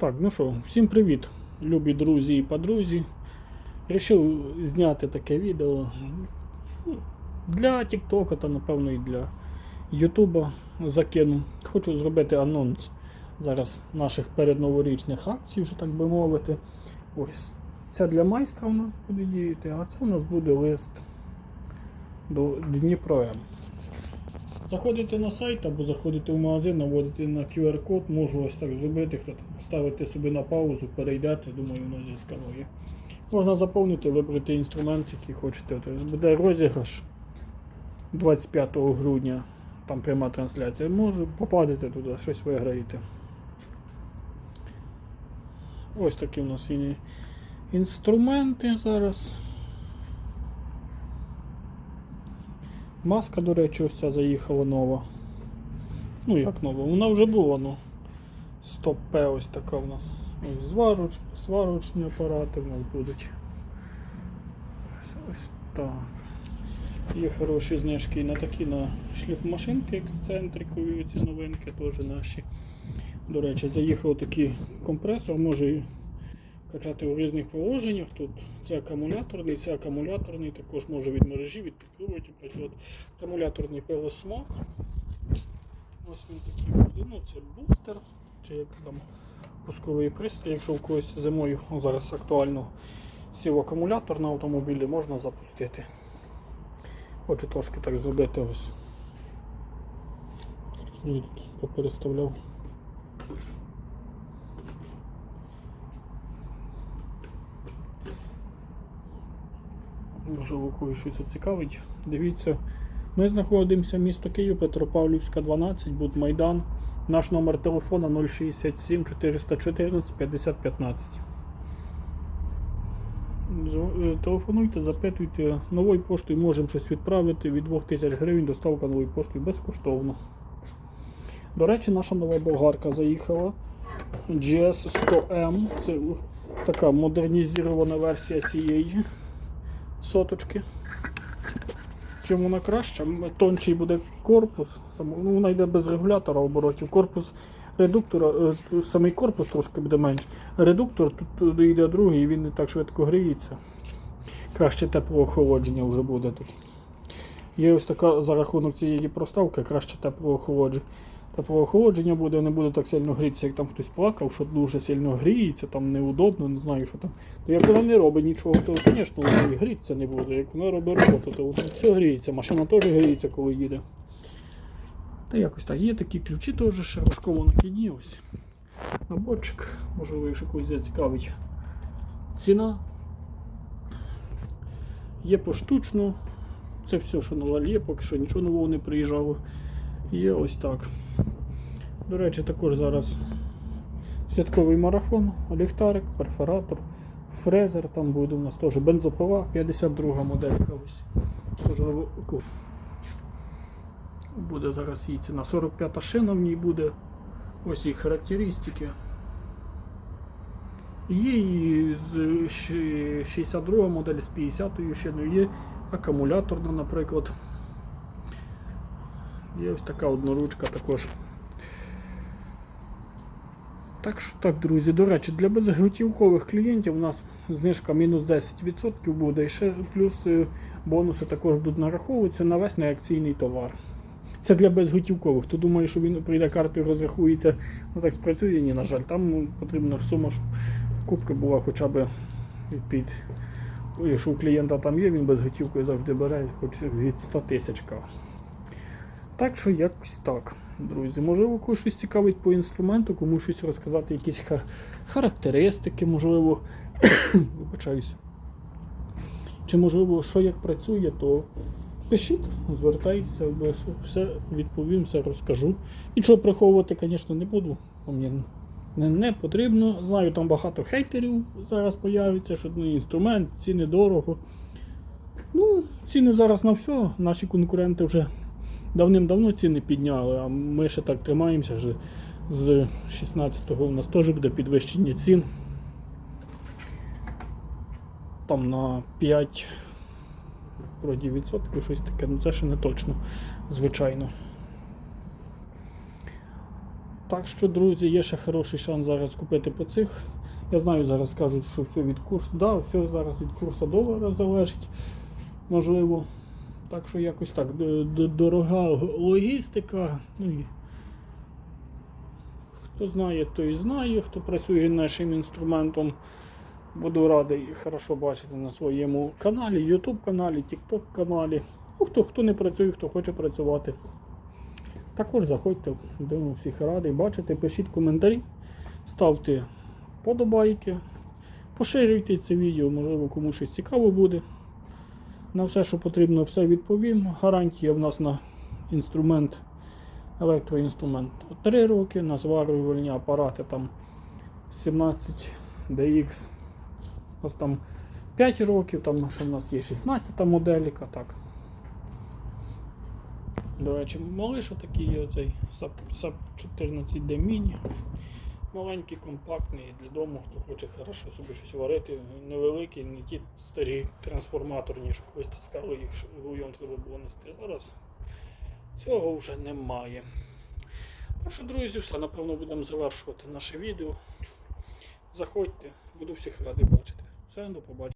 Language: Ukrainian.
Так, ну що, всім привіт, любі друзі і подрузі. Рішив зняти таке відео для Тіктока та, напевно, і для Ютуба закину. Хочу зробити анонс зараз наших передноворічних акцій, вже так би мовити. Ось. Це для майстра у нас буде діяти, а це у нас буде лист до Дніпро. Заходите на сайт або заходите в магазин, наводите на QR-код, можу ось так зробити, хто там поставити собі на паузу, перейдете, думаю, воно зісканує. Можна заповнити, вибрати інструмент, який хочете. От Буде розіграш 25 грудня, там пряма трансляція. Може попадете туди, щось виграєте. Ось такі у нас і інструменти зараз. Маска, до речі, ось ця заїхала нова. Ну як нова? Вона вже була, ну. Стоп П ось така в нас. Зваруч, сварочні апарати в нас будуть. Ось, так. Є хороші знижки на такі на шліфмашинки ексцентрикові, ці новинки теж наші. До речі, заїхав такий компресор, може качати у різних положеннях. Тут це акумуляторний, це акумуляторний, також може від мережі, від працювати. Акумуляторний пилосмок. Ось він такий буде. Ну, це бустер, чи як там пусковий пристрій, якщо в когось зимою зараз актуально сів акумулятор на автомобілі, можна запустити. Хочу трошки так зробити ось. Попереставляв. Можливо, когось щось зацікавить. Дивіться, ми знаходимося місто Київ, Петропавлівська, 12, Будмайдан. Наш номер телефона 067 414 50 15. Зв- е, Телефонуйте, запитуйте. Новою поштою можемо щось відправити. Від 2000 гривень доставка новою поштою безкоштовно. До речі, наша нова болгарка заїхала. GS100M. Це така модернізована версія цієї соточки. Чим вона краща? Тонший буде корпус, ну, вона йде без регулятора оборотів. Корпус редуктора, е, самий корпус трошки буде менше. Редуктор тут йде другий, він не так швидко гріється. Краще теплоохолодження вже буде тут. Є ось така за рахунок цієї проставки, краще теплоохолодження. Теплоохолодження буде, не буде так сильно грітися, як там хтось плакав, що дуже сильно гріється, там неудобно, не знаю, що там. То як вона не робить нічого, то, звісно, і грітися не буде. Як вона робить роботу, то все гріється. Машина теж гріється, коли їде. Та якось так. Є такі ключі теж широшково накидні ось. Наборчик, можливо, якщо когось зацікавить. Ціна. Є поштучно. Це все, що нове є, поки що нічого нового не приїжджало. Є ось так. До речі, також зараз святковий марафон, ліхтарик, перфоратор, фрезер там буде у нас теж бензопила, 52 моделька ось. Можливо, ку- Буде зараз її ціна. 45 шина в ній буде. Ось її характеристики. Є і з щ- 62 модель з 50 шиною, є акумуляторна, наприклад. Є ось така одноручка також. Так що так, друзі, до речі, для безготівкових клієнтів у нас знижка мінус 10% буде. І ще плюс е, бонуси також будуть нараховуватися на весь неакційний товар. Це для безготівкових. Хто думає, що він прийде картою, розрахується, ну так спрацює, ні, на жаль. Там потрібна сума щоб купки була хоча б під. Якщо у клієнта там є, він безготівкою завжди бере, хоч від 100 тисяч. Так що якось так, друзі. Можливо, когось щось цікавить по інструменту, комусь щось розказати, якісь ха- характеристики, можливо, вибачаюсь. Чи можливо, що як працює, то пишіть, звертайтеся, все відповім, все розкажу. Нічого приховувати, звісно, не буду. бо Мені не, не потрібно. Знаю, там багато хейтерів зараз появиться, що ну, інструмент, ціни дорого. Ну, ціни зараз на все. Наші конкуренти вже давним-давно ціни підняли, а ми ще так тримаємося. Вже з 16-го у нас теж буде підвищення цін. Там на 5 вроді відсотків, щось таке, ну це ще не точно, звичайно. Так що, друзі, є ще хороший шанс зараз купити по цих. Я знаю, зараз кажуть, що все від курсу. Да, все зараз від курсу долара залежить. Можливо. Так що якось так. Дорога логістика. Ну хто знає, той знає, хто працює нашим інструментом. Буду радий хорошо бачити на своєму каналі, YouTube каналі, TikTok каналі. Ну, хто, хто не працює, хто хоче працювати. Також заходьте, будемо всіх радий бачити, пишіть коментарі, ставте подобайки, поширюйте це відео, можливо, комусь щось цікаво буде. На все, що потрібно, все відповім. Гарантія в нас на інструмент, електроінструмент 3 роки, на зварювальні апарати там 17 DX. Нас там 5 років, там ще в нас є 16 моделіка. Так. До речі, малиш отакий є оцей SAP 14D Mini. Маленький, компактний для дому, хто хоче хорошо собі щось варити. Невеликий, не ті старі трансформаторні, що колись таскали їх, щоб вуйом треба було нести. Зараз цього вже немає. Так що, друзі, все, напевно, будемо завершувати наше відео. Заходьте, буду всіх радий бачити. Все, до побачення.